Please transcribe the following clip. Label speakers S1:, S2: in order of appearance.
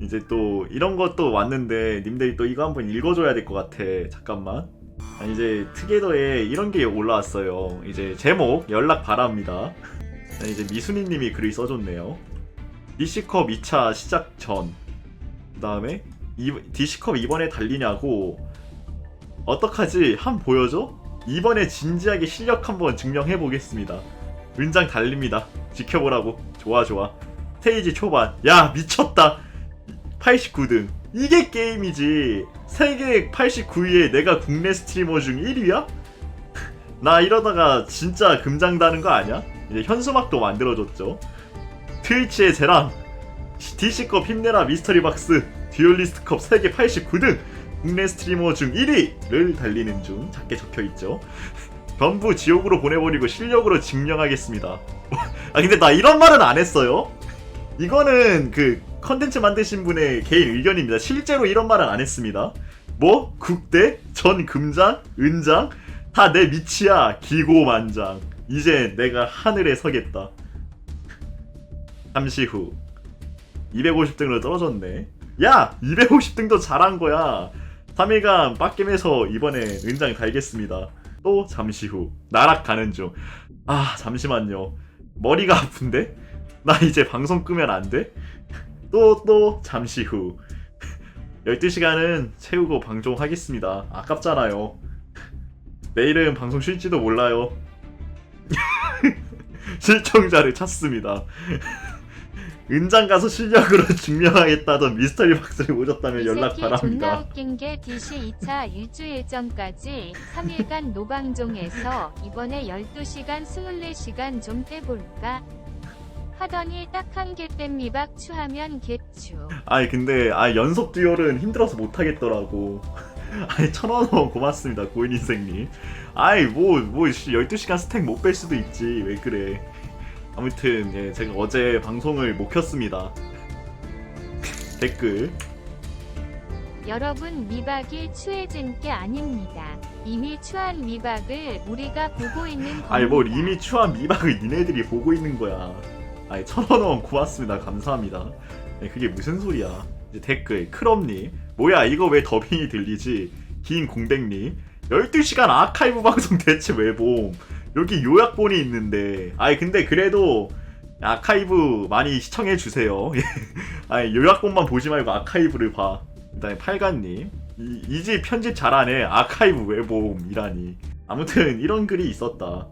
S1: 이제 또 이런 것도 왔는데 님들이 또 이거 한번 읽어줘야 될 것 같아. 잠깐만. 아, 이제 특이더에 이런 게 올라왔어요. 이제 제목 연락 바랍니다. 아, 이제 미순이님이 글을 써줬네요. DC컵 2차 시작 전. 그 다음에 DC컵 이번에 달리냐고. 어떡하지? 한 보여줘? 이번에 진지하게 실력 한번 증명해 보겠습니다. 은장 달립니다. 지켜보라고. 좋아 좋아. 스테이지 초반. 야 미쳤다. 89등. 이게 게임이지. 세계 89위에 내가 국내 스트리머 중 1위야? 나 이러다가 진짜 금장다는 거 아니야? 이제 현수막도 만들어줬죠. 트위치의 재랑. DC컵 힘내라 미스터리 박스. 듀얼리스트컵 세계 89등. 국내 스트리머 중 1위를 달리는 중 작게 적혀 있죠. 전부 지옥으로 보내버리고 실력으로 증명하겠습니다. 아 근데 나 이런 말은 안 했어요. 이거는 그 컨텐츠 만드신 분의 개인 의견입니다. 실제로 이런 말은 안 했습니다. 뭐 국대, 전 금장, 은장 다내 밑이야 기고만장. 이제 내가 하늘에 서겠다. 잠시 후 250등으로 떨어졌네. 야 250등도 잘한 거야. 3일간 빡겜에서 이번에 은장 달겠습니다. 또 잠시 후 나락 가는 중. 아 잠시만요. 머리가 아픈데? 나 이제 방송 끄면 안 돼? 또 또 잠시 후 12시간은 채우고 방송하겠습니다. 아깝잖아요. 내일은 방송 쉴지도 몰라요. 실종자를 찾습니다. 은장 가서 실력으로 증명하겠다던 미스터리 박스를 오셨다면 연락
S2: 이 새끼 존나
S1: 바랍니다.
S2: 웃긴 게 DC 2차 일주일 전까지 3일간 노방종에서 이번에 12시간 24시간 좀 떼볼까? 하더니 딱 한개 뺀미박 추하면 개추.
S1: 아니 근데 아 연속 듀얼은 힘들어서 못 하겠더라고. 아니 천원 원 고맙습니다 고인 인생님. 아이 뭐뭐 12시간 스택 못 뺄 수도 있지 왜 그래. 아무튼 예 제가 어제 방송을 못 켰습니다. 댓글
S2: 여러분 미박이 추해진 게 아닙니다. 이미 추한 미박을 우리가 보고 있는 겁니다.
S1: 아니 뭘 이미 추한 미박을 니네들이 보고 있는 거야. 아니 천원 원 고맙습니다 감사합니다. 네, 그게 무슨 소리야? 이제 댓글 크럼님 뭐야 이거 왜 더빙이 들리지? 긴 공백님 12시간 아카이브 방송 대체 왜 봄? 여기 요약본이 있는데 아니 근데 그래도 아카이브 많이 시청해 주세요. 아니 요약본만 보지 말고 아카이브를 봐. 그다음에 팔간님 이집 편집 잘하네 아카이브 왜 봄이라니. 아무튼 이런 글이 있었다.